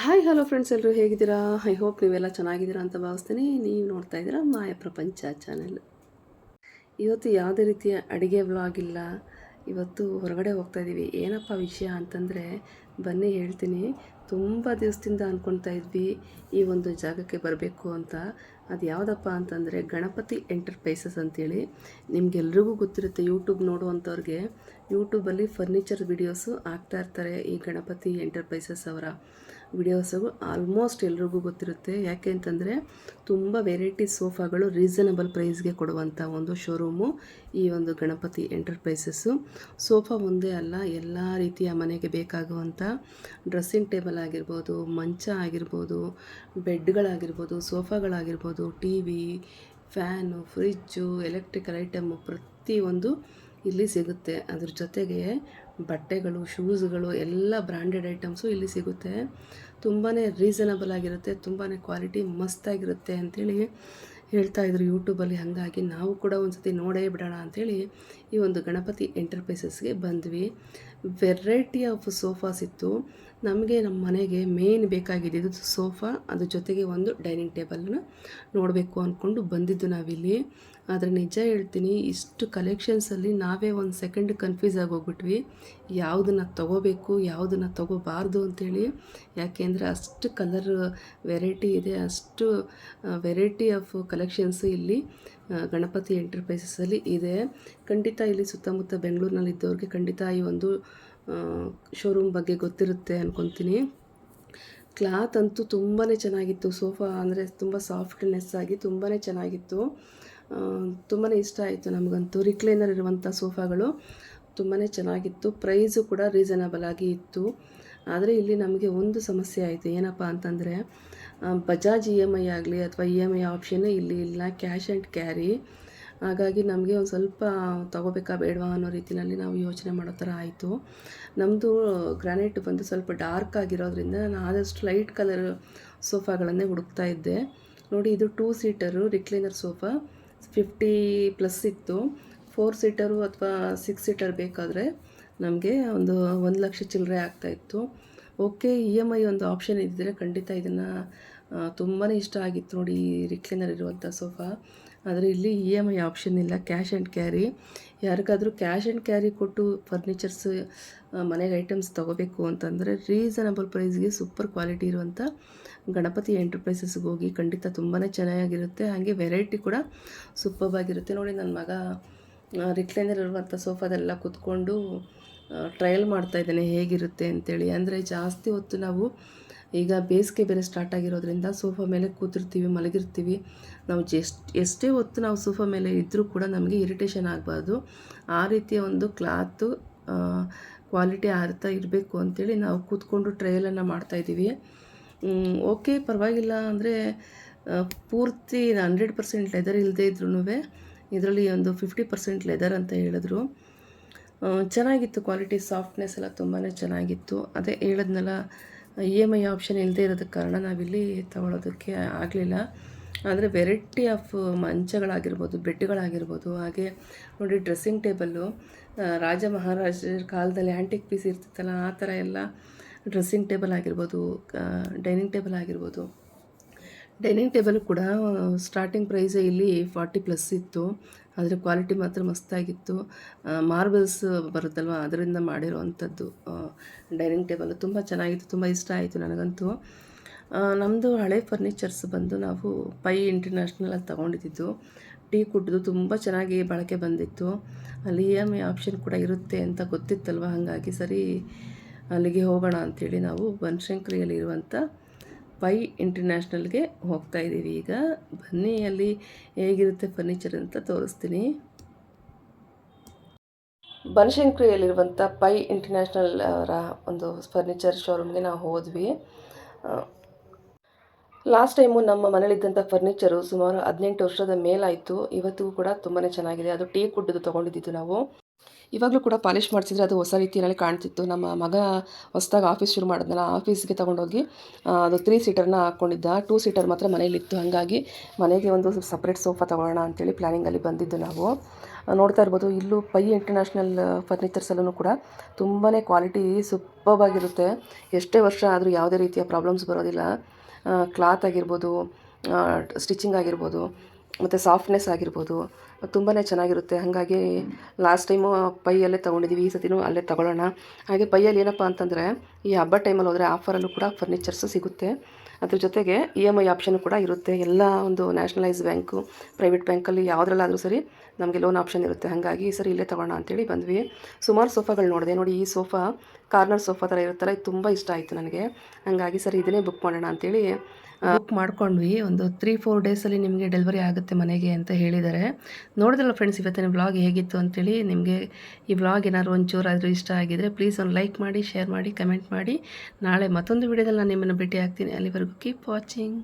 Hi hello friends ಎಲ್ಲರೂ ಹೇಗಿದ್ದೀರಾ? I hope ನೀವೆಲ್ಲ ಚೆನ್ನಾಗಿದ್ದೀರಾ ಅಂತ ಭಾವಿಸ್ತೀನಿ. ನೀವು ನೋಡ್ತಾ ಇದ್ದೀರಾ ಮಾಯ ಪ್ರಪಂಚ ಚಾನೆಲ್ ಇವತ್ತು ಯಾವುದೇ ರೀತಿಯ ಅಡುಗೆ ವ್ಲಾಗ್ ಇಲ್ಲ. ಇವತ್ತು ಹೊರಗಡೆ ಹೋಗ್ತಾ ಇದ್ದೀವಿ. ಏನಪ್ಪ ವಿಷಯ ಅಂತಂದರೆ, ಬನ್ನಿ ಹೇಳ್ತೀನಿ. ತುಂಬ ದಿವಸದಿಂದ ಅಂದ್ಕೊಳ್ತಾ ಇದ್ವಿ ಈ ಒಂದು ಜಾಗಕ್ಕೆ ಬರಬೇಕು ಅಂತ. ಅದು ಯಾವುದಪ್ಪ ಅಂತಂದರೆ, ಗಣಪತಿ ಎಂಟರ್ಪ್ರೈಸಸ್ ಅಂತೇಳಿ. ನಿಮಗೆಲ್ರಿಗೂ ಗೊತ್ತಿರುತ್ತೆ ಯೂಟ್ಯೂಬ್ ನೋಡುವಂಥವ್ರಿಗೆ. ಯೂಟ್ಯೂಬಲ್ಲಿ ಫರ್ನಿಚರ್ ವಿಡಿಯೋಸು ಹಾಕ್ತಾ ಇರ್ತಾರೆ ಈ ಗಣಪತಿ ಎಂಟರ್ಪ್ರೈಸಸ್ ಅವರ. ವಿಡಿಯೋಸು ಆಲ್ಮೋಸ್ಟ್ ಎಲ್ರಿಗೂ ಗೊತ್ತಿರುತ್ತೆ. ಯಾಕೆ ಅಂತಂದರೆ ತುಂಬ ವೆರೈಟಿ ಸೋಫಾಗಳು ರೀಸನಬಲ್ ಪ್ರೈಸ್ಗೆ ಕೊಡುವಂಥ ಒಂದು ಶೋರೂಮು ಈ ಒಂದು ಗಣಪತಿ ಎಂಟರ್ಪ್ರೈಸಸ್ಸು ಸೋಫಾ ಒಂದೇ ಅಲ್ಲ, ಎಲ್ಲ ರೀತಿಯ ಮನೆಗೆ ಬೇಕಾಗುವಂಥ ಡ್ರೆಸ್ಸಿಂಗ್ ಟೇಬಲ್ ಆಗಿರ್ಬೋದು, ಮಂಚ ಆಗಿರ್ಬೋದು, ಬೆಡ್ಗಳಾಗಿರ್ಬೋದು, ಸೋಫಾಗಳಾಗಿರ್ಬೋದು T V fan fridge electrical item ಪ್ರತಿಯೊಂದು ಇಲ್ಲಿ ಸಿಗುತ್ತೆ. ಅದ್ರ ಜೊತೆಗೆ ಬಟ್ಟೆಗಳು, ಶೂಸ್ಗಳು, ಎಲ್ಲ ಬ್ರ್ಯಾಂಡೆಡ್ ಐಟಮ್ಸು ಇಲ್ಲಿ ಸಿಗುತ್ತೆ. ತುಂಬಾ ರೀಸನಬಲ್ ಆಗಿರುತ್ತೆ ತುಂಬಾ ಕ್ವಾಲಿಟಿ ಮಸ್ತಾಗಿರುತ್ತೆ ಅಂಥೇಳಿ ಹೇಳ್ತಾ ಇದ್ರು ಯೂಟ್ಯೂಬಲ್ಲಿ. ಹಾಗಾಗಿ ನಾವು ಕೂಡ ಒಂದು ಸತಿ ನೋಡೇ ಬಿಡೋಣ ಅಂಥೇಳಿ ಈ ಒಂದು ಗಣಪತಿ ಎಂಟರ್ಪ್ರೈಸಸ್ಗೆ ಬಂದ್ವಿ. ವೆರೈಟಿ ಆಫ್ ಸೋಫಾಸ್ ಇತ್ತು. ನಮಗೆ ನಮ್ಮ ಮನೆಗೆ ಮೇನ್ ಬೇಕಾಗಿದ್ದು ಸೋಫಾ ಅದ್ರ ಜೊತೆಗೆ ಒಂದು ಡೈನಿಂಗ್ ಟೇಬಲ್ನ ನೋಡಬೇಕು ಅಂದ್ಕೊಂಡು ಬಂದಿದ್ದು ನಾವಿಲ್ಲಿ. ಆದರೆ ನಿಜ ಹೇಳ್ತೀನಿ, ಇಷ್ಟು ಕಲೆಕ್ಷನ್ಸಲ್ಲಿ ನಾವೇ ಒಂದು ಸೆಕೆಂಡ್ ಕನ್ಫ್ಯೂಸ್ ಆಗೋಗ್ಬಿಟ್ವಿ. ಯಾವುದನ್ನು ತೊಗೋಬೇಕು, ಯಾವುದನ್ನು ತೊಗೋಬಾರ್ದು ಅಂತೇಳಿ. ಯಾಕೆಂದರೆ ಅಷ್ಟು ಕಲರ್ ವೆರೈಟಿ ಇದೆ, ಅಷ್ಟು ವೆರೈಟಿ ಆಫ್ ಕಲೆಕ್ಷನ್ಸು ಇಲ್ಲಿ ಗಣಪತಿ ಎಂಟರ್ಪ್ರೈಸಸಲ್ಲಿ ಇದೆ. ಖಂಡಿತ ಇಲ್ಲಿ ಸುತ್ತಮುತ್ತ ಬೆಂಗಳೂರಿನಲ್ಲಿ ಇದ್ದವ್ರಿಗೆ ಖಂಡಿತ ಈ ಒಂದು ಶೋರೂಮ್ ಬಗ್ಗೆ ಗೊತ್ತಿರುತ್ತೆ ಅಂದ್ಕೊತೀನಿ ಕ್ಲಾತ್ ಅಂತೂ ತುಂಬಾ ಚೆನ್ನಾಗಿತ್ತು. ಸೋಫಾ ಅಂದರೆ ತುಂಬ ಸಾಫ್ಟ್ನೆಸ್ ಆಗಿ ತುಂಬಾ ಚೆನ್ನಾಗಿತ್ತು. ತುಂಬಾ ಇಷ್ಟ ಆಯಿತು ನಮಗಂತೂ. ರಿಕ್ಲೈನರ್ ಇರುವಂಥ ಸೋಫಾಗಳು ತುಂಬಾ ಚೆನ್ನಾಗಿತ್ತು. ಪ್ರೈಸು ಕೂಡ ರೀಸನಬಲ್ ಆಗಿ ಇತ್ತು. ಆದರೆ ಇಲ್ಲಿ ನಮಗೆ ಒಂದು ಸಮಸ್ಯೆ ಆಯಿತು. ಏನಪ್ಪ ಅಂತಂದರೆ ಬಜಾಜ್ ಇ ಎಂ ಐ ಆಗಲಿ ಅಥವಾ ಇ ಎಂ ಐ ಆಪ್ಷನ್ ಇಲ್ಲಿ ಇಲ್ಲ. ಕ್ಯಾಶ್ ಆ್ಯಂಡ್ ಕ್ಯಾರಿ ಹಾಗಾಗಿ ನಮಗೆ ಒಂದು ಸ್ವಲ್ಪ ತೊಗೋಬೇಕಾ ಬೇಡವಾ ಅನ್ನೋ ರೀತಿಯಲ್ಲಿ ನಾವು ಯೋಚನೆ ಮಾಡೋ ಥರ ಆಯಿತು. ನಮ್ಮದು ಗ್ರಾನೈಟ್ ಬಂದು ಸ್ವಲ್ಪ ಡಾರ್ಕ್ ಆಗಿರೋದ್ರಿಂದ ನಾನು ಆದಷ್ಟು ಲೈಟ್ ಕಲರ್ ಸೋಫಾಗಳನ್ನೇ ಹುಡುಕ್ತಾ ಇದ್ದೆ. ನೋಡಿ, ಇದು two seater recliner sofa. Fifty plus ಇತ್ತು. ಫೋರ್ ಸೀಟರು ಅಥವಾ ಸಿಕ್ಸ್ ಸೀಟರ್ ಬೇಕಾದರೆ ನಮಗೆ ಒಂದು ಒಂದು ಲಕ್ಷ ಚಿಲ್ಲರೆ ಆಗ್ತಾಯಿತ್ತು ಓಕೆ, ಇ ಎಂ ಐ ಒಂದು ಆಪ್ಷನ್ ಇದ್ದರೆ ಖಂಡಿತ ಇದನ್ನು ತುಂಬಾ ಇಷ್ಟ ಆಗಿತ್ತು ನೋಡಿ ರಿಕ್ಲೈನರ್ ಇರುವಂಥ ಸೋಫಾ. ಆದರೆ ಇಲ್ಲಿ ಇ ಎಂ ಐ ಆಪ್ಷನ್ ಇಲ್ಲ ಕ್ಯಾಶ್ ಆ್ಯಂಡ್ ಕ್ಯಾರಿ ಯಾರಿಗಾದರೂ ಕ್ಯಾಶ್ ಆ್ಯಂಡ್ ಕ್ಯಾರಿ ಕೊಟ್ಟು ಫರ್ನಿಚರ್ಸ್ ಮನೆಗೆ ಐಟಮ್ಸ್ ತೊಗೋಬೇಕು ಅಂತಂದರೆ ರೀಸನಬಲ್ ಪ್ರೈಸ್ಗೆ ಸೂಪರ್ ಕ್ವಾಲಿಟಿ ಇರುವಂಥ ಗಣಪತಿ ಎಂಟರ್ಪ್ರೈಸಸ್ಗೆ ಹೋಗಿ ಖಂಡಿತ ತುಂಬಾ ಚೆನ್ನಾಗಿರುತ್ತೆ. ಹಾಗೆ ವೆರೈಟಿ ಕೂಡ ಸೂಪರ್ಬಾಗಿರುತ್ತೆ ನೋಡಿ ನನ್ನ ಮಗ ರಿಕ್ಲೈನರ್ ಇರುವಂಥ ಸೋಫಾದೆಲ್ಲ ಕೂತ್ಕೊಂಡು ಟ್ರಯಲ್ ಮಾಡ್ತಾ ಇದ್ದಾನೆ, ಹೇಗಿರುತ್ತೆ ಅಂತೇಳಿ. ಅಂದರೆ ಜಾಸ್ತಿ ಹೊತ್ತು ನಾವು ಈಗ ಬೇಸಿಗೆ ಬೇರೆ ಸ್ಟಾರ್ಟ್ ಆಗಿರೋದ್ರಿಂದ ಸೋಫಾ ಮೇಲೆ ಕೂತಿರ್ತೀವಿ, ಮಲಗಿರ್ತೀವಿ. ನಾವು ಜಸ್ಟ್, ಎಷ್ಟೇ ಹೊತ್ತು ನಾವು ಸೋಫಾ ಮೇಲೆ ಇದ್ದರೂ ಕೂಡ ನಮಗೆ ಇರಿಟೇಷನ್ ಆಗಬಾರ್ದು. ಆ ರೀತಿಯ ಒಂದು ಕ್ಲಾತು ಕ್ವಾಲಿಟಿ ಅರ್ಥ ಇರಬೇಕು ಅಂಥೇಳಿ ನಾವು ಕೂತ್ಕೊಂಡು ಟ್ರಯಲನ್ನು ಮಾಡ್ತಾಯಿದ್ದೀವಿ ಓಕೆ ಪರವಾಗಿಲ್ಲ ಅಂದರೆ ಪೂರ್ತಿ ಹಂಡ್ರೆಡ್ ಪರ್ಸೆಂಟ್ ಲೆದರ್ ಇಲ್ಲದೇ ಇದ್ರೂ ಇದರಲ್ಲಿ ಒಂದು ಫಿಫ್ಟಿ ಪರ್ಸೆಂಟ್ ಲೆದರ್ ಅಂತ ಹೇಳಿದ್ರು. ಚೆನ್ನಾಗಿತ್ತು ಕ್ವಾಲಿಟಿ ಸಾಫ್ಟ್ನೆಸ್ ಎಲ್ಲ ತುಂಬಾ ಚೆನ್ನಾಗಿತ್ತು. ಅದೇ ಹೇಳಿದ್ನಲ್ಲ ಇ ಎಂ ಐ ಆಪ್ಷನ್ ಇಲ್ಲದೆ ಇರೋದಕ್ಕೆ ಕಾರಣ ನಾವಿಲ್ಲಿ ತಗೊಳ್ಳೋದಕ್ಕೆ ಆಗಲಿಲ್ಲ. ಆದರೆ ವೆರೈಟಿ ಆಫ್ ಮಂಚಗಳಾಗಿರ್ಬೋದು ಬೆಡ್ಗಳಾಗಿರ್ಬೋದು ಹಾಗೆ ನೋಡಿ ಡ್ರೆಸ್ಸಿಂಗ್ ಟೇಬಲ್ಲು ರಾಜ ಮಹಾರಾಜರ ಕಾಲದಲ್ಲಿ ಆ್ಯಂಟಿಕ್ ಪೀಸ್ ಇರ್ತಿತ್ತಲ್ಲ, ಆ ಥರ ಎಲ್ಲ ಡ್ರೆಸ್ಸಿಂಗ್ ಟೇಬಲ್ ಆಗಿರ್ಬೋದು ಡೈನಿಂಗ್ ಟೇಬಲ್ ಆಗಿರ್ಬೋದು. ಡೈನಿಂಗ್ ಟೇಬಲ್ ಕೂಡ ಸ್ಟಾರ್ಟಿಂಗ್ ಪ್ರೈಸೇ ಇಲ್ಲಿ ಫಾರ್ಟಿ ಪ್ಲಸ್ ಇತ್ತು. ಆದರೆ ಕ್ವಾಲಿಟಿ ಮಾತ್ರ ಮಸ್ತಾಗಿತ್ತು. ಮಾರ್ಬಲ್ಸ್ ಬರುತ್ತಲ್ವ? ಅದರಿಂದ ಮಾಡಿರೋವಂಥದ್ದು ಡೈನಿಂಗ್ ಟೇಬಲ್ ತುಂಬ ಚೆನ್ನಾಗಿತ್ತು, ತುಂಬ ಇಷ್ಟ ಆಯಿತು ನನಗಂತೂ. ನಮ್ಮದು ಹಳೆ ಫರ್ನಿಚರ್ಸ್ ಬಂದು ನಾವು ಪೈ ಇಂಟರ್ನ್ಯಾಷನಲಲ್ಲಿ ತೊಗೊಂಡಿದ್ದು. ಟೀ ಕುಡ್ದು ತುಂಬ ಚೆನ್ನಾಗಿ ಬಳಕೆ ಬಂದಿತ್ತು. ಅಲ್ಲಿ ಇ ಎಂ ಐ ಆಪ್ಷನ್ ಕೂಡ ಇರುತ್ತೆ ಅಂತ ಗೊತ್ತಿತ್ತಲ್ವ? ಹಾಗಾಗಿ ಸರಿ ಅಲ್ಲಿಗೆ ಹೋಗೋಣ ಅಂಥೇಳಿ ನಾವು ಬನಶಂಕರಿಯಲ್ಲಿರುವಂಥ ಪೈ ಇಂಟರ್ನ್ಯಾಷನಲ್ಗೆ ಹೋಗ್ತಾ ಇದ್ದೀವಿ ಈಗ. ಬನ್ನಿ, ಅಲ್ಲಿ ಹೇಗಿರುತ್ತೆ ಫರ್ನಿಚರ್ ಅಂತ ತೋರಿಸ್ತೀನಿ. ಬನಶಂಕರಿಯಲ್ಲಿರುವಂಥ ಪೈ ಇಂಟರ್ನ್ಯಾಷನಲ್ ಅವರ ಒಂದು ಫರ್ನಿಚರ್ ಶೋರೂಮ್ಗೆ ನಾವು ಹೋದ್ವಿ. ಲಾಸ್ಟ್ ಟೈಮು ನಮ್ಮ ಮನೇಲಿದ್ದಂಥ ಫರ್ನಿಚರು ಸುಮಾರು ಹದಿನೆಂಟು ವರ್ಷದ ಮೇಲಾಯಿತು. ಇವತ್ತಿಗೂ ಕೂಡ ತುಂಬಾ ಚೆನ್ನಾಗಿದೆ. ಅದು ಟೀ ಕುಡ್ದು ತೊಗೊಂಡಿದ್ದು ನಾವು. ಇವಾಗಲೂ ಕೂಡ ಪಾಲಿಷ್ ಮಾಡಿಸಿದ್ರೆ ಅದು ಹೊಸ ರೀತಿಯಲ್ಲಿ ಕಾಣ್ತಿತ್ತು. ನಮ್ಮ ಮಗ ಹೊಸದಾಗಿ ಆಫೀಸ್ ಶುರು ಮಾಡಿದ್ನಲ್ಲ, ಆಫೀಸ್ಗೆ ತೊಗೊಂಡೋಗಿ ಅದು ತ್ರೀ ಸೀಟರ್ನ ಹಾಕ್ಕೊಂಡಿದ್ದ ಟೂ ಸೀಟರ್ ಮಾತ್ರ ಮನೇಲಿತ್ತು ಹಾಗಾಗಿ ಮನೆಗೆ ಒಂದು ಸಪ್ರೇಟ್ ಸೋಫಾ ತೊಗೊಳ್ಳೋಣ ಅಂತೇಳಿ ಪ್ಲ್ಯಾನಿಂಗಲ್ಲಿ ಬಂದಿದ್ದು ನಾವು. ನೋಡ್ತಾ ಇರ್ಬೋದು, ಇಲ್ಲೂ ಪೈ ಇಂಟರ್ನ್ಯಾಷನಲ್ ಫರ್ನಿಚರ್ಸಲ್ಲೂ ಕೂಡ ತುಂಬಾ ಕ್ವಾಲಿಟಿ ಸೂಪರ್ವಾಗಿರುತ್ತೆ ಎಷ್ಟೇ ವರ್ಷ ಆದರೂ ಯಾವುದೇ ರೀತಿಯ ಪ್ರಾಬ್ಲಮ್ಸ್ ಬರೋದಿಲ್ಲ. ಕ್ಲಾತ್ ಆಗಿರ್ಬೋದು ಸ್ಟಿಚಿಂಗ್ ಆಗಿರ್ಬೋದು ಮತ್ತು ಸಾಫ್ಟ್ನೆಸ್ ಆಗಿರ್ಬೋದು ತುಂಬಾ ಚೆನ್ನಾಗಿರುತ್ತೆ. ಹಾಗಾಗಿ ಲಾಸ್ಟ್ ಟೈಮು ಪೈಯಲ್ಲೇ ತೊಗೊಂಡಿದ್ದೀವಿ ಈ ಸತಿನೂ ಅಲ್ಲೇ ತೊಗೊಳ್ಳೋಣ. ಹಾಗೆ ಪೈಯಲ್ಲಿ ಏನಪ್ಪ ಅಂತಂದರೆ, ಈ ಹಬ್ಬ ಟೈಮಲ್ಲಿ ಹೋದರೆ ಆಫರಲ್ಲೂ ಕೂಡ ಫರ್ನಿಚರ್ಸು ಸಿಗುತ್ತೆ. ಅದ್ರ ಜೊತೆಗೆ ಇ ಎಂ ಐ ಆಪ್ಷನ್ ಕೂಡ ಇರುತ್ತೆ. ಎಲ್ಲ ಒಂದು ನ್ಯಾಷನಲೈಸ್ ಬ್ಯಾಂಕು ಪ್ರೈವೇಟ್ ಬ್ಯಾಂಕಲ್ಲಿ ಯಾವುದ್ರಲ್ಲಾದರೂ ಸರಿ ನಮಗೆ ಲೋನ್ ಆಪ್ಷನ್ ಇರುತ್ತೆ. ಹಾಗಾಗಿ ಈ ಸರಿ ಇಲ್ಲೇ ತೊಗೊಳ್ಳೋಣ ಅಂತೇಳಿ ಬಂದ್ವಿ. ಸುಮಾರು ಸೋಫಾಗಳು ನೋಡಿದೆ. ನೋಡಿ ಈ ಸೋಫಾ ಕಾರ್ನರ್ ಸೋಫಾ ಥರ ಇರುತ್ತಲ್ಲ, ಇದು ತುಂಬ ಇಷ್ಟ ಆಯಿತು ನನಗೆ. ಹಾಗಾಗಿ ಸರಿ, ಇದನ್ನೇ ಬುಕ್ ಮಾಡೋಣ ಅಂತೇಳಿ ಬುಕ್ ಮಾಡ್ಕೊಂಡ್ವಿ. ಒಂದು ತ್ರೀ ಫೋರ್ ಡೇಸಲ್ಲಿ ನಿಮಗೆ ಡೆಲಿವರಿ ಆಗುತ್ತೆ ಮನೆಗೆ ಅಂತ ಹೇಳಿದ್ದಾರೆ. ನೋಡಿದ್ರಲ್ಲ ಫ್ರೆಂಡ್ಸ್ ಇವತ್ತಿನ ವ್ಲಾಗ್ ಹೇಗಿತ್ತು ಅಂತೇಳಿ ನಿಮಗೆ ಈ ವ್ಲಾಗ್ ಏನಾದ್ರು ಒಂಚೂರು ಆದರೂ ಇಷ್ಟ ಆಗಿದರೆ ಪ್ಲೀಸ್ ಒಂದು ಲೈಕ್ ಮಾಡಿ ಶೇರ್ ಮಾಡಿ ಕಮೆಂಟ್ ಮಾಡಿ. ನಾಳೆ ಮತ್ತೊಂದು ವಿಡಿಯೋದಲ್ಲಿ ನಾನು ನಿಮ್ಮನ್ನು ಭೇಟಿ ಆಗ್ತೀನಿ ಅಲ್ಲಿವರೆಗೂ ಕೀಪ್ ವಾಚಿಂಗ್